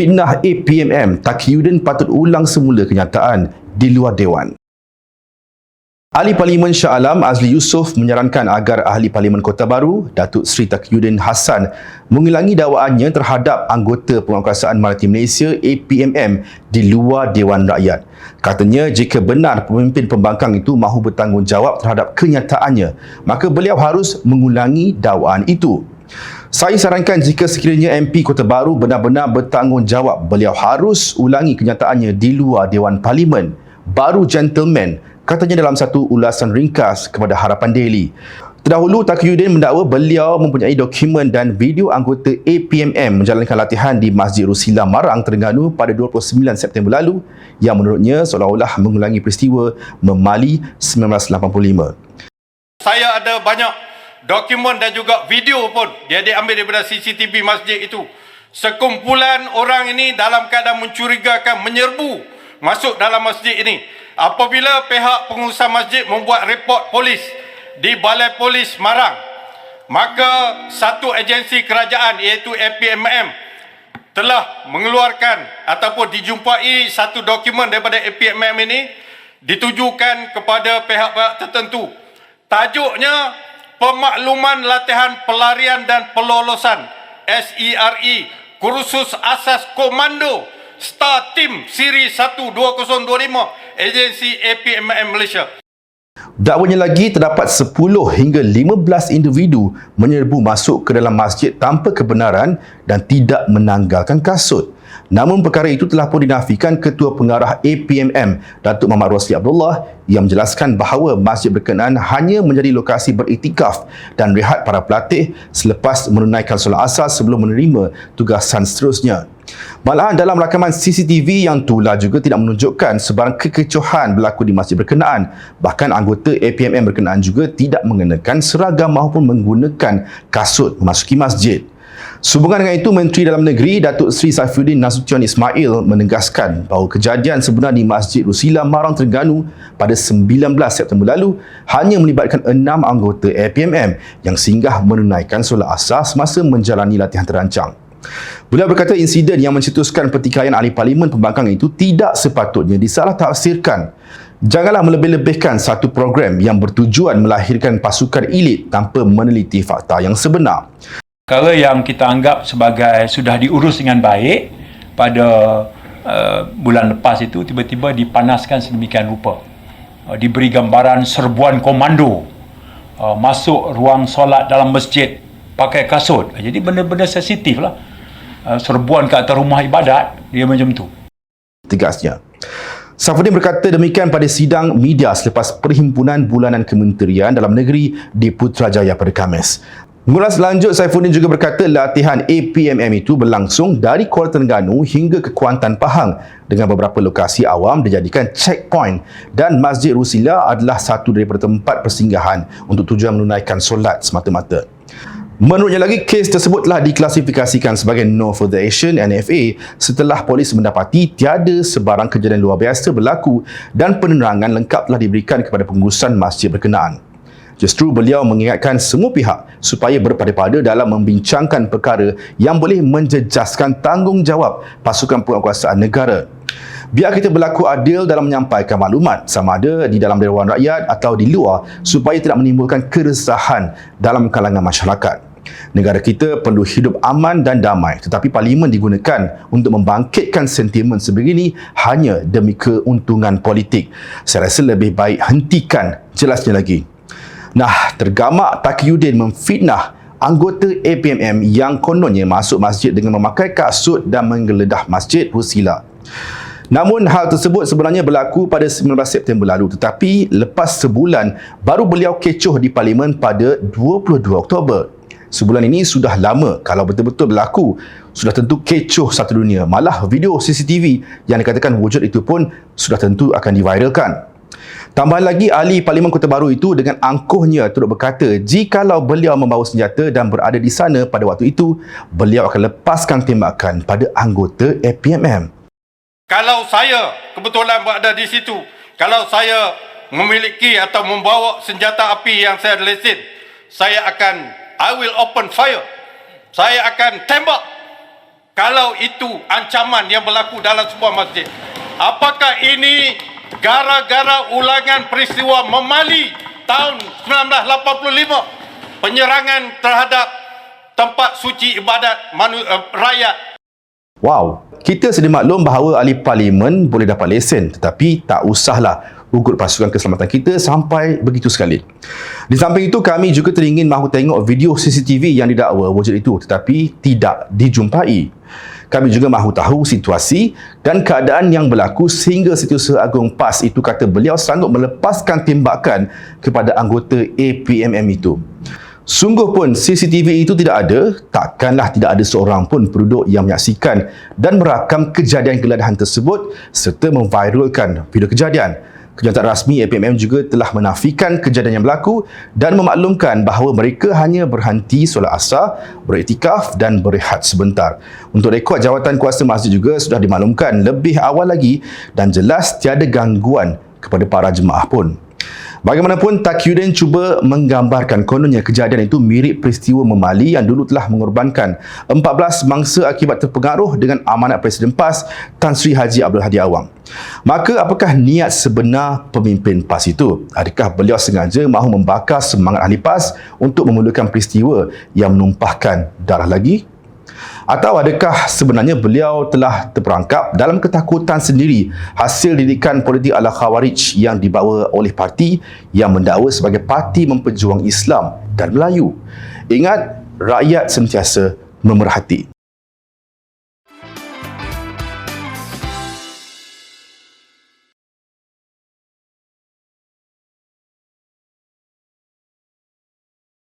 Fitnah APMM, Takyudin patut ulang semula kenyataan di luar Dewan. Ahli Parlimen Shah Alam Azli Yusof menyarankan agar Ahli Parlimen Kota Baru Datuk Seri Takyudin Hassan mengulangi dakwaannya terhadap anggota Penguatkuasaan Maritim Malaysia APMM di luar Dewan Rakyat. Katanya jika benar pemimpin pembangkang itu mahu bertanggungjawab terhadap kenyataannya, maka beliau harus mengulangi dakwaan itu. Saya sarankan jika sekiranya MP Kota Baru benar-benar bertanggungjawab, beliau harus ulangi kenyataannya di luar Dewan Parlimen. Baru gentleman, katanya dalam satu ulasan ringkas kepada Harapan Daily. Terdahulu, Taqiyuddin mendakwa beliau mempunyai dokumen dan video anggota APMM menjalankan latihan di Masjid Rusila Marang, Terengganu pada 29 September lalu yang menurutnya seolah-olah mengulangi peristiwa Memali 1985. Saya ada banyak dokumen dan juga video pun dia diambil daripada CCTV masjid itu. Sekumpulan orang ini dalam keadaan mencurigakan menyerbu masuk dalam masjid ini. Apabila pihak pengurusan masjid membuat report polis di Balai Polis Marang, maka satu agensi kerajaan iaitu APMM telah mengeluarkan ataupun dijumpai satu dokumen daripada APMM ini ditujukan kepada pihak-pihak tertentu. Tajuknya Pemakluman Latihan Pelarian dan Pelolosan SERE Kursus Asas Komando Star Team Siri 12025 Agensi APMM Malaysia. Dakwanya lagi terdapat 10 hingga 15 individu menyerbu masuk ke dalam masjid tanpa kebenaran dan tidak menanggalkan kasut. Namun perkara itu telah pun dinafikan Ketua Pengarah APMM Datuk Muhammad Rosli Abdullah yang menjelaskan bahawa masjid berkenaan hanya menjadi lokasi beriktikaf dan rehat para pelatih selepas menunaikan solat asar sebelum menerima tugasan seterusnya. Malahan dalam rakaman CCTV yang tulah juga tidak menunjukkan sebarang kekecohan berlaku di masjid berkenaan. Bahkan anggota APMM berkenaan juga tidak mengenakan seragam maupun menggunakan kasut memasuki masjid. Sehubungan dengan itu, Menteri Dalam Negeri Datuk Seri Saifuddin Nasution Ismail menegaskan bahawa kejadian sebenar di Masjid Rusila Marang Terengganu pada 19 September lalu hanya melibatkan enam anggota APMM yang singgah menunaikan solat asar semasa menjalani latihan terancang. Beliau berkata insiden yang mencetuskan pertikaian ahli parlimen pembangkang itu tidak sepatutnya disalah tafsirkan. Janganlah melebih-lebihkan satu program yang bertujuan melahirkan pasukan elit tanpa meneliti fakta yang sebenar perkara yang kita anggap sebagai sudah diurus dengan baik pada uh, bulan lepas itu tiba-tiba dipanaskan sedemikian rupa. Uh, diberi gambaran serbuan komando uh, masuk ruang solat dalam masjid pakai kasut. Jadi benda-benda sensitif lah. Uh, serbuan ke atas rumah ibadat dia macam tu. Tegasnya. Safudin berkata demikian pada sidang media selepas Perhimpunan Bulanan Kementerian Dalam Negeri di Putrajaya pada Khamis. Mengulas lanjut, Saifuddin juga berkata latihan APMM itu berlangsung dari Kuala Terengganu hingga ke Kuantan Pahang dengan beberapa lokasi awam dijadikan checkpoint dan Masjid Rusila adalah satu daripada tempat persinggahan untuk tujuan menunaikan solat semata-mata. Menurutnya lagi, kes tersebut telah diklasifikasikan sebagai no further action NFA setelah polis mendapati tiada sebarang kejadian luar biasa berlaku dan penerangan lengkap telah diberikan kepada pengurusan masjid berkenaan. Justru beliau mengingatkan semua pihak supaya berpada-pada dalam membincangkan perkara yang boleh menjejaskan tanggungjawab pasukan penguasaan negara. Biar kita berlaku adil dalam menyampaikan maklumat sama ada di dalam Dewan Rakyat atau di luar supaya tidak menimbulkan keresahan dalam kalangan masyarakat. Negara kita perlu hidup aman dan damai tetapi parlimen digunakan untuk membangkitkan sentimen sebegini hanya demi keuntungan politik. Saya rasa lebih baik hentikan jelasnya lagi. Nah, tergamak Taqiyuddin memfitnah anggota APMM yang kononnya masuk masjid dengan memakai kasut dan menggeledah masjid Rusila. Namun hal tersebut sebenarnya berlaku pada 19 September lalu tetapi lepas sebulan baru beliau kecoh di parlimen pada 22 Oktober. Sebulan ini sudah lama kalau betul-betul berlaku sudah tentu kecoh satu dunia. Malah video CCTV yang dikatakan wujud itu pun sudah tentu akan diviralkan. Tambahan lagi, ahli Parlimen Kota Baru itu dengan angkuhnya turut berkata jikalau beliau membawa senjata dan berada di sana pada waktu itu, beliau akan lepaskan tembakan pada anggota APMM. Kalau saya kebetulan berada di situ, kalau saya memiliki atau membawa senjata api yang saya lesen, saya akan, I will open fire. Saya akan tembak kalau itu ancaman yang berlaku dalam sebuah masjid. Apakah ini gara-gara ulangan peristiwa memali tahun 1985 penyerangan terhadap tempat suci ibadat manu, uh, rakyat Wow, kita sedia maklum bahawa ahli parlimen boleh dapat lesen tetapi tak usahlah ugut pasukan keselamatan kita sampai begitu sekali. Di samping itu kami juga teringin mahu tengok video CCTV yang didakwa wujud itu tetapi tidak dijumpai. Kami juga mahu tahu situasi dan keadaan yang berlaku sehingga Setiausaha Agung PAS itu kata beliau sanggup melepaskan tembakan kepada anggota APMM itu. Sungguh pun CCTV itu tidak ada, takkanlah tidak ada seorang pun penduduk yang menyaksikan dan merakam kejadian geladahan tersebut serta memviralkan video kejadian. Kenyataan rasmi APMM juga telah menafikan kejadian yang berlaku dan memaklumkan bahawa mereka hanya berhenti solat asar, beriktikaf dan berehat sebentar. Untuk rekod jawatan kuasa masjid juga sudah dimaklumkan lebih awal lagi dan jelas tiada gangguan kepada para jemaah pun. Bagaimanapun, Takyudin cuba menggambarkan kononnya kejadian itu mirip peristiwa memali yang dulu telah mengorbankan 14 mangsa akibat terpengaruh dengan amanat Presiden PAS Tan Sri Haji Abdul Hadi Awang. Maka apakah niat sebenar pemimpin PAS itu? Adakah beliau sengaja mahu membakar semangat ahli PAS untuk memulakan peristiwa yang menumpahkan darah lagi? Atau adakah sebenarnya beliau telah terperangkap dalam ketakutan sendiri hasil didikan politik ala Khawarij yang dibawa oleh parti yang mendakwa sebagai parti memperjuang Islam dan Melayu? Ingat, rakyat sentiasa memerhati.